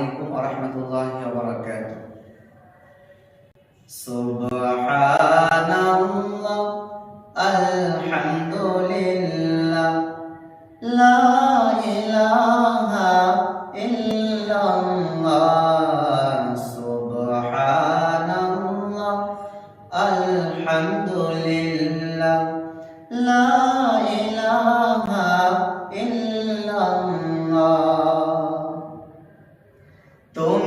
আলাইকুম ওয়া রাহমাতুল্লাহি ওয়া বারাকাতুহু সুবহানাল্লাহ আলহামদুলিল্লাহ লা ইলাহা ইল্লাল্লাহ সুবহানাল্লাহ আলহামদুলিল্লাহ লা ইলাহা ইল্লাল্লাহ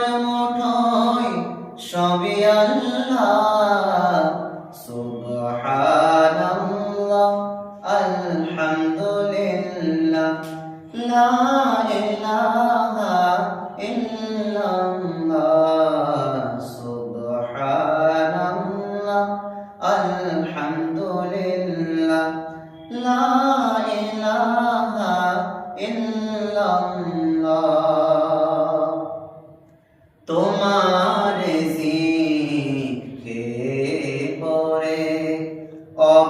তোমার মুঠোয় সবই আল্লাহ। সুবহানাল্লাহ আলহামদুলিল্লাহ লা ইলাহা ইল্লাল্লাহ। সুবহানাল্লাহ আলহামদুলিল্লাহ লা ইলাহা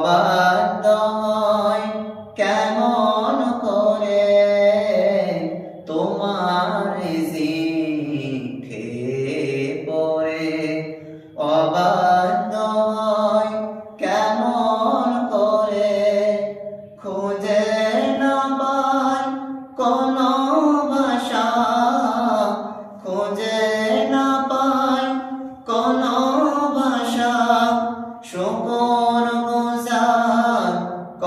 অবাধ্য হয় কেমন করে তোমার